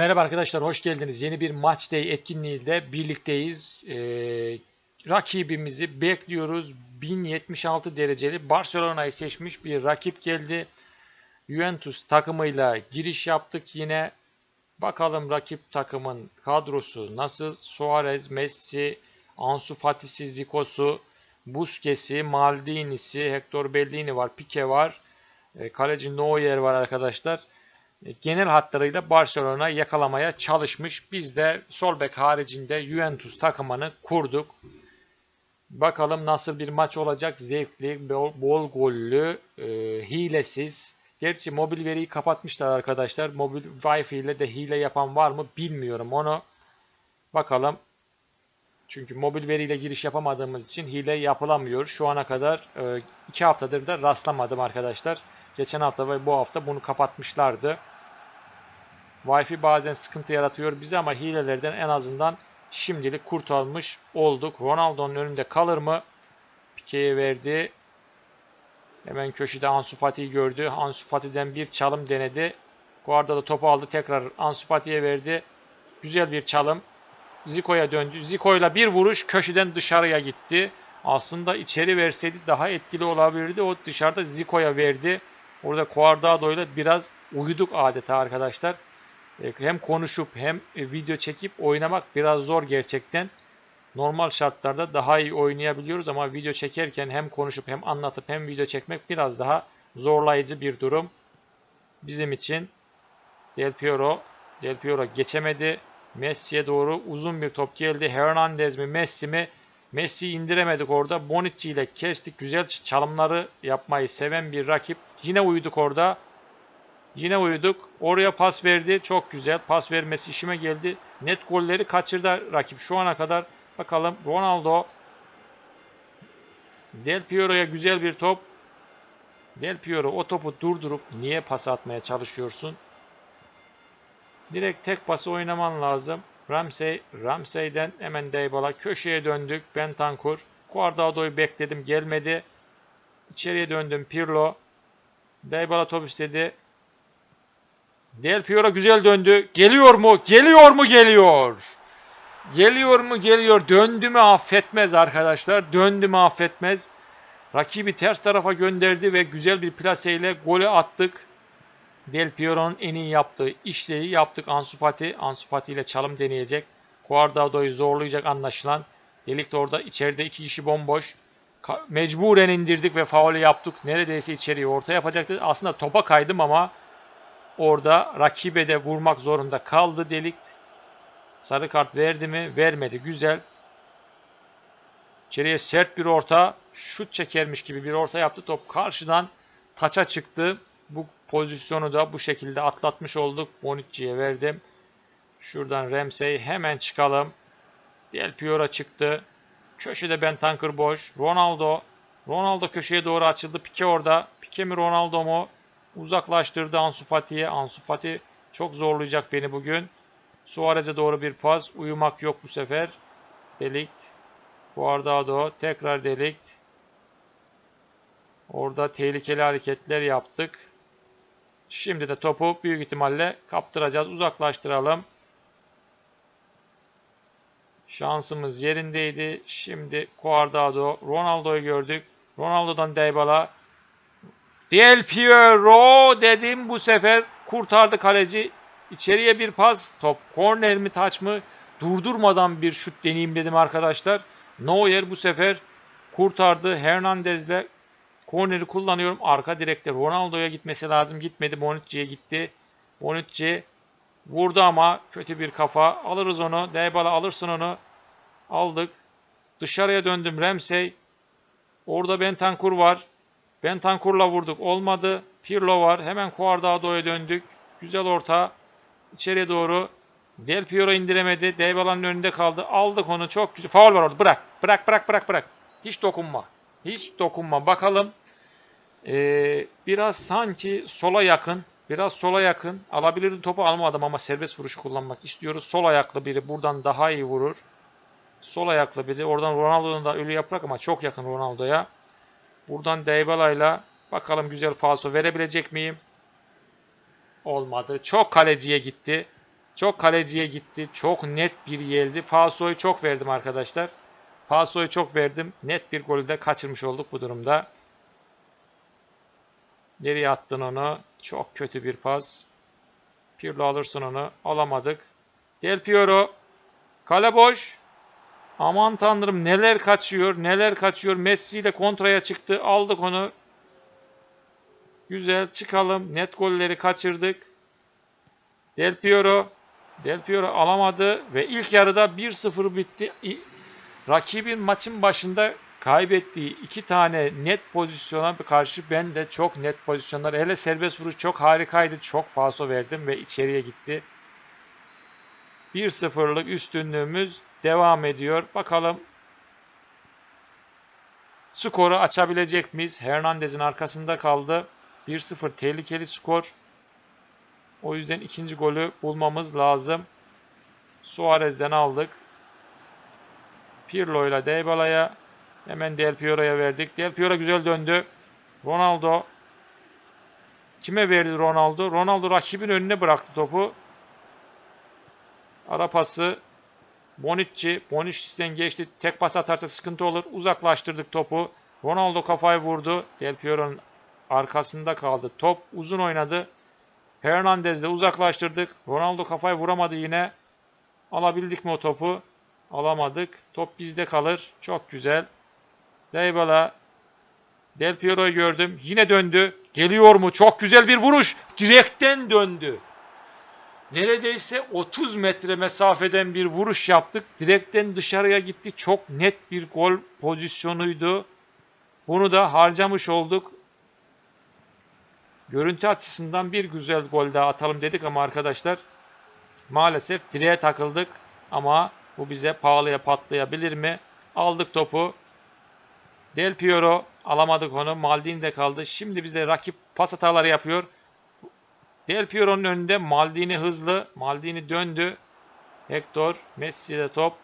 Merhaba arkadaşlar, hoş geldiniz. Yeni bir Match Day etkinliğiyle birlikteyiz. Ee, rakibimizi bekliyoruz. 1076 dereceli Barcelona'yı seçmiş bir rakip geldi. Juventus takımıyla giriş yaptık yine. Bakalım rakip takımın kadrosu nasıl? Suarez, Messi, Ansu Fati'si, Zico'su, Busquets'i, Maldini'si, Hector Bellini var, Pique var. E, kaleci Neuer var arkadaşlar genel hatlarıyla Barcelona yakalamaya çalışmış. Biz de sol bek haricinde Juventus takımını kurduk. Bakalım nasıl bir maç olacak. Zevkli, bol, bol gollü, e, hilesiz. Gerçi mobil veriyi kapatmışlar arkadaşlar. Mobil Wi-Fi ile de hile yapan var mı bilmiyorum onu. Bakalım. Çünkü mobil veriyle giriş yapamadığımız için hile yapılamıyor. Şu ana kadar 2 haftadır da rastlamadım arkadaşlar. Geçen hafta ve bu hafta bunu kapatmışlardı. Wi-Fi bazen sıkıntı yaratıyor bize ama hilelerden en azından şimdilik kurtarmış olduk. Ronaldo'nun önünde kalır mı? Pique'ye verdi. Hemen köşede Ansu Fati'yi gördü. Ansu Fati'den bir çalım denedi. Guarda topu aldı. Tekrar Ansu Fati'ye verdi. Güzel bir çalım. Zico'ya döndü. Zico'yla bir vuruş köşeden dışarıya gitti. Aslında içeri verseydi daha etkili olabilirdi. O dışarıda Zico'ya verdi. Orada Cuadrado ile biraz uyuduk adeta arkadaşlar. E, Hem konuşup hem e, video çekip oynamak biraz zor gerçekten. Normal şartlarda daha iyi oynayabiliyoruz ama video çekerken hem konuşup hem anlatıp hem video çekmek biraz daha zorlayıcı bir durum. Bizim için Del Piero, Del Piero geçemedi. Messi'ye doğru uzun bir top geldi. Hernandez mi Messi mi? Messi'yi indiremedik orada. Bonucci ile kestik. Güzel çalımları yapmayı seven bir rakip. Yine uyuduk orada. Yine uyuduk. Oraya pas verdi. Çok güzel. Pas vermesi işime geldi. Net golleri kaçırdı rakip şu ana kadar. Bakalım Ronaldo. Del Piero'ya güzel bir top. Del Piero o topu durdurup niye pas atmaya çalışıyorsun? Direkt tek pası oynaman lazım. Ramsey, Ramsey'den hemen Dybala köşeye döndük. Bentancur. Guardado'yu bekledim gelmedi. İçeriye döndüm Pirlo. Dybala top istedi. Del Piero güzel döndü. Geliyor mu? Geliyor mu? Geliyor. Geliyor mu? Geliyor. Döndü mü affetmez arkadaşlar. Döndü mü affetmez. Rakibi ters tarafa gönderdi ve güzel bir plaseyle golü attık. Del Piero'nun en iyi yaptığı işleyi yaptık Ansu Fati. Ansu Fati ile çalım deneyecek. Guardado'yu zorlayacak anlaşılan. Delik de orada içeride iki kişi bomboş. Ka- mecburen indirdik ve faulü yaptık. Neredeyse içeriye orta yapacaktı. Aslında topa kaydım ama orada rakibe de vurmak zorunda kaldı Delik. Sarı kart verdi mi? Vermedi. Güzel. İçeriye sert bir orta. Şut çekermiş gibi bir orta yaptı. Top karşıdan taça çıktı. Bu pozisyonu da bu şekilde atlatmış olduk. Bonucci'ye verdim. Şuradan Ramsey hemen çıkalım. Del Piero çıktı. Köşede Bentancur boş. Ronaldo. Ronaldo köşeye doğru açıldı. Pique orada. Pique mi Ronaldo mu? Uzaklaştırdı Ansu Fati'ye. Ansu Fati çok zorlayacak beni bugün. Suarez'e doğru bir pas. Uyumak yok bu sefer. Delikt. Guardado. Tekrar Delikt. Orada tehlikeli hareketler yaptık. Şimdi de topu büyük ihtimalle kaptıracağız. Uzaklaştıralım. Şansımız yerindeydi. Şimdi Guardado, Ronaldo'yu gördük. Ronaldo'dan Dybala. Del Piero dedim bu sefer kurtardı kaleci. İçeriye bir pas. Top korner mi taç mı? Durdurmadan bir şut deneyeyim dedim arkadaşlar. Neuer bu sefer kurtardı. Hernandez'le Korneri kullanıyorum. Arka direkte Ronaldo'ya gitmesi lazım. Gitmedi. Bonucci'ye gitti. Bonucci vurdu ama kötü bir kafa. Alırız onu. Dybala alırsın onu. Aldık. Dışarıya döndüm. Ramsey. Orada Bentancur var. Bentancur'la vurduk. Olmadı. Pirlo var. Hemen Guardado'ya döndük. Güzel orta. İçeriye doğru. Del Piero indiremedi. Dybala'nın önünde kaldı. Aldık onu. Çok güzel. Faul var orada. Bırak. Bırak bırak bırak bırak. Hiç dokunma. Hiç dokunma. Bakalım. Ee, biraz sanki sola yakın. Biraz sola yakın. Alabilirdi topu almadım ama serbest vuruşu kullanmak istiyoruz. Sol ayaklı biri buradan daha iyi vurur. Sol ayaklı biri. Oradan Ronaldo'nun da ölü yaprak ama çok yakın Ronaldo'ya. Buradan Dybala'yla bakalım güzel falso verebilecek miyim? Olmadı. Çok kaleciye gitti. Çok kaleciye gitti. Çok net bir geldi. Falso'yu çok verdim arkadaşlar. Falso'yu çok verdim. Net bir golü de kaçırmış olduk bu durumda. Nereye attın onu? Çok kötü bir pas. Pirlo alırsın onu. Alamadık. Del Piero. Kale boş. Aman tanrım neler kaçıyor. Neler kaçıyor. Messi ile kontraya çıktı. Aldık onu. Güzel çıkalım. Net golleri kaçırdık. Del Piero. Del Piero alamadı ve ilk yarıda 1-0 bitti. Rakibin maçın başında kaybettiği iki tane net pozisyona karşı ben de çok net pozisyonlar. Hele serbest vuruş çok harikaydı. Çok falso verdim ve içeriye gitti. 1-0'lık üstünlüğümüz devam ediyor. Bakalım skoru açabilecek miyiz? Hernandez'in arkasında kaldı. 1-0 tehlikeli skor. O yüzden ikinci golü bulmamız lazım. Suarez'den aldık. Pirlo ile Dybala'ya hemen Del Piero'ya verdik. Del Piero güzel döndü. Ronaldo kime verdi Ronaldo? Ronaldo rakibin önüne bıraktı topu. Ara pası Bonucci. Bonucci'den geçti. Tek pas atarsa sıkıntı olur. Uzaklaştırdık topu. Ronaldo kafayı vurdu. Del Piero'nun arkasında kaldı. Top uzun oynadı. Hernandez'le uzaklaştırdık. Ronaldo kafayı vuramadı yine. Alabildik mi o topu? Alamadık. Top bizde kalır. Çok güzel. Dybala. Del Piero'yu gördüm. Yine döndü. Geliyor mu? Çok güzel bir vuruş. Direkten döndü. Neredeyse 30 metre mesafeden bir vuruş yaptık. Direkten dışarıya gitti. Çok net bir gol pozisyonuydu. Bunu da harcamış olduk. Görüntü açısından bir güzel gol daha atalım dedik ama arkadaşlar maalesef direğe takıldık ama bu bize pahalıya patlayabilir mi? Aldık topu. Del Piero alamadık onu. Maldini de kaldı. Şimdi bize rakip pas hataları yapıyor. Del Piero'nun önünde Maldini hızlı. Maldini döndü. Hector, Messi'de top.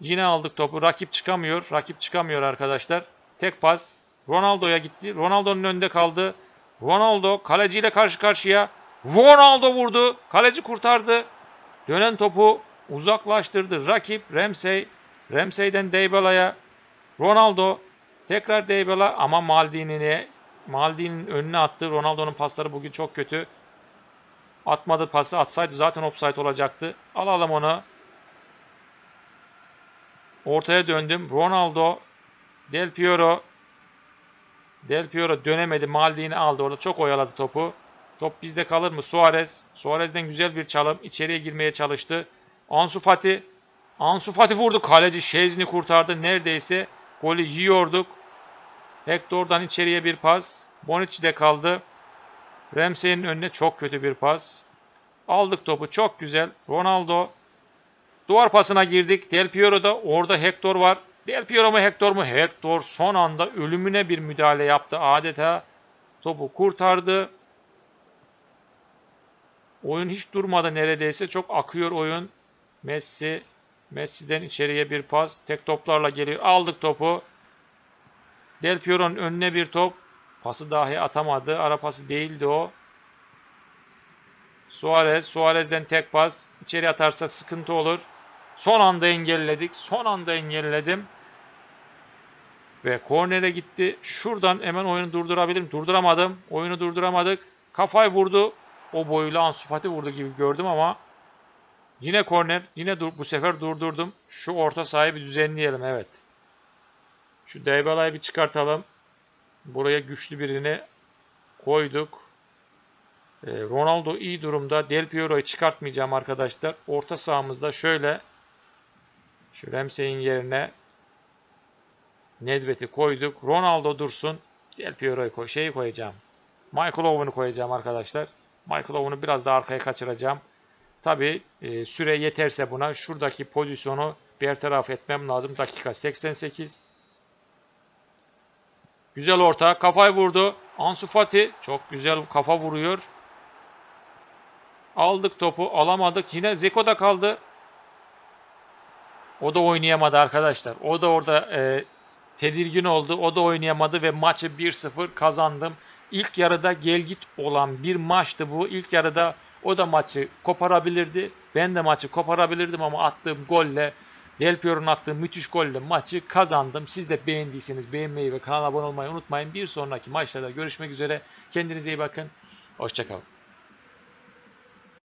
Yine aldık topu. Rakip çıkamıyor. Rakip çıkamıyor arkadaşlar. Tek pas. Ronaldo'ya gitti. Ronaldo'nun önünde kaldı. Ronaldo kaleciyle karşı karşıya. Ronaldo vurdu. Kaleci kurtardı. Dönen topu uzaklaştırdı. Rakip Ramsey. Ramsey'den Dybala'ya. Ronaldo tekrar Dybala ama Maldini'ye Maldini'nin önüne attı. Ronaldo'nun pasları bugün çok kötü. Atmadı pası. Atsaydı zaten offside olacaktı. Alalım onu. Ortaya döndüm. Ronaldo, Del Piero. Del Piero dönemedi. Maldini aldı. Orada çok oyaladı topu. Top bizde kalır mı? Suarez. Suarez'den güzel bir çalım. İçeriye girmeye çalıştı. Ansu Fati. Ansu Fati vurdu. Kaleci Şezni kurtardı. Neredeyse golü yiyorduk. Hector'dan içeriye bir pas. Bonucci'de kaldı. Ramsey'in önüne çok kötü bir pas. Aldık topu. Çok güzel. Ronaldo. Duvar pasına girdik. Del Piero'da orada Hector var. Del Piero mu Hector mu? Hector son anda ölümüne bir müdahale yaptı. Adeta topu kurtardı. Oyun hiç durmadı neredeyse. Çok akıyor oyun. Messi. Messi'den içeriye bir pas. Tek toplarla geliyor. Aldık topu. Del Piero'nun önüne bir top. Pası dahi atamadı. Ara pası değildi o. Suarez. Suarez'den tek pas. İçeri atarsa sıkıntı olur. Son anda engelledik. Son anda engelledim. Ve kornere gitti. Şuradan hemen oyunu durdurabilirim. Durduramadım. Oyunu durduramadık. Kafayı vurdu. O boyuyla Ansu Fati vurdu gibi gördüm ama yine korner. Yine bu sefer durdurdum. Şu orta sahayı bir düzenleyelim. Evet. Şu Dybala'yı bir çıkartalım. Buraya güçlü birini koyduk. Ee, Ronaldo iyi durumda. Del Piero'yu çıkartmayacağım arkadaşlar. Orta sahamızda şöyle şu Ramsey'in yerine Nedved'i koyduk. Ronaldo dursun. Del Piero'yu koy, şeyi koyacağım. Michael Owen'u koyacağım arkadaşlar. Michael Owen'u biraz daha arkaya kaçıracağım. Tabi e, süre yeterse buna şuradaki pozisyonu bertaraf etmem lazım. Dakika 88. Güzel orta. Kafayı vurdu. Ansu Fati çok güzel kafa vuruyor. Aldık topu. Alamadık. Yine Zeko da kaldı. O da oynayamadı arkadaşlar. O da orada e, tedirgin oldu. O da oynayamadı ve maçı 1-0 kazandım. İlk yarıda gel git olan bir maçtı bu. İlk yarıda O da maçı koparabilirdi. Ben de maçı koparabilirdim ama attığım golle Del Piero'nun attığı müthiş golle maçı kazandım. Siz de beğendiyseniz beğenmeyi ve kanala abone olmayı unutmayın. Bir sonraki maçlarda görüşmek üzere. Kendinize iyi bakın. Hoşçakalın.